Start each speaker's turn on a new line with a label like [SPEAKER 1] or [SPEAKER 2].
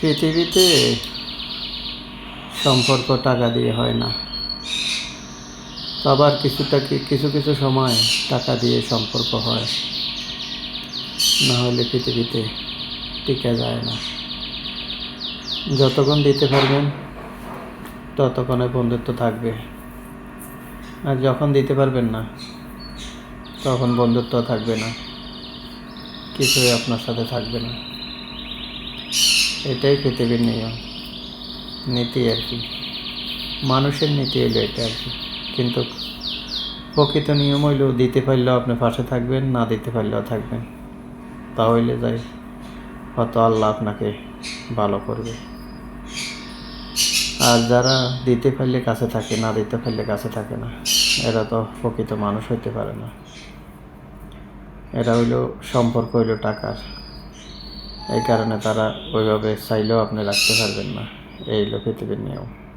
[SPEAKER 1] পৃথিবীতে সম্পর্ক টাকা দিয়ে হয় না। আবার কিছুটা কিছু কিছু সময় টাকা দিয়ে সম্পর্ক হয়। না হলে পৃথিবীতে টিকা যায় না। যতক্ষণ দিতে পারবেন, ততক্ষণে বন্ধুত্ব থাকবে। আর যখন দিতে পারবেন না, তখন বন্ধুত্ব থাকবে না। কিছুই আপনার সাথে থাকবে না। এটাই পৃথিবীর নিয়ম। নীতি আর কি। মানুষের নীতি হইল এটা আর কি। কিন্তু প্রকৃত নিয়ম হইল দিতে পারলেও আপনি পাশে থাকবেন, না দিতে পারলেও থাকবেন। তাহলে যাই, হয়তো আল্লাহ আপনাকে ভালো করবে। আর যারা দিতে পারলে কাছে থাকে, না দিতে পারলে কাছে থাকে না, এরা তো প্রকৃত মানুষ হইতে পারে না। এরা হইল, সম্পর্ক হইল টাকার। এই কারণে তারা ওইভাবে চাইলেও আপনি রাখতে পারবেন না। এই হলো পৃথিবীর নিয়ম।